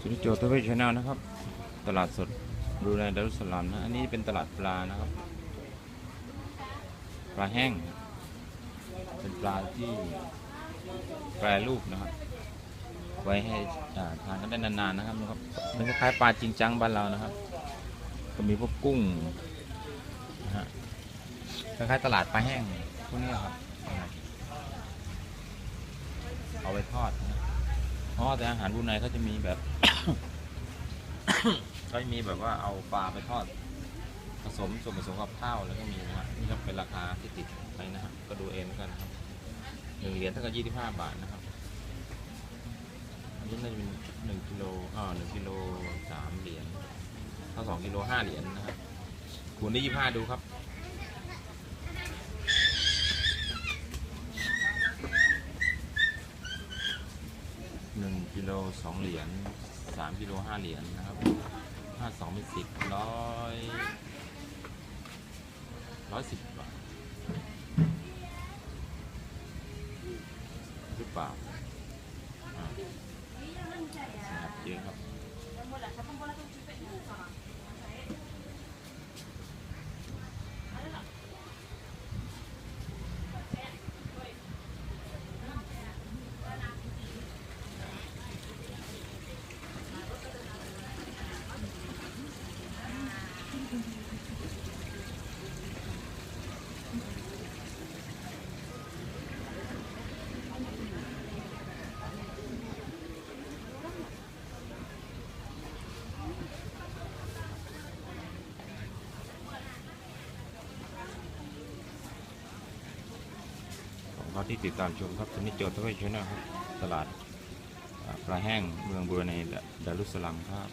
สุนิจโจทวีชแนลนะครับ ตลาดสดบรูไนดารุสลามนะอันนี้เป็นตลาดปลานะครับ ปลาแห้ง เป็นปลาที่แปรรูปนะครับ ไว้ให้ทานกันได้นานๆนะครับนะครับมันคล้ายปลาจริงจังบ้านเรานะครับ ก็มีพวกกุ้งนะฮะคล้ายๆตลาดปลาแห้งพวกนี้ครับนะครับเอาไว้ทอดนะ อ๋อแต่อาหารบรูไนเขาจะมีแบบ เขาจะมีแบบว่าเอาปลาไปทอด ผสมส่วนผสมกับข้าวแล้วก็มีนะฮะนี่ครับเป็นราคาที่ติดไปนะฮะก็ดูเองแล้วกันนะครับหนึ่งเหรียญเท่ากับยี่สิบห้าบาทนะครับอันนี้น่าจะเป็นหนึ่งกิโลอ่าหนึ่งกิโลสามเหรียญถ้าสองกิโลห้าเหรียญนะครับคูณได้ยี่ห้าดูครับ หนึ่งกิโลสองเหรียญสามกิโลห้าเหรียญนะครับห้าสองเป็นสิบร้อยร้อยสิบบาทหรือเปล่าอ่านะครับเยอะครับ ค้าที่ติดตามชมครับชนิดโจทย์ทวีชนะครับ ตลาดปลาแห้งเมืองบัวในดารุสสลัมครับ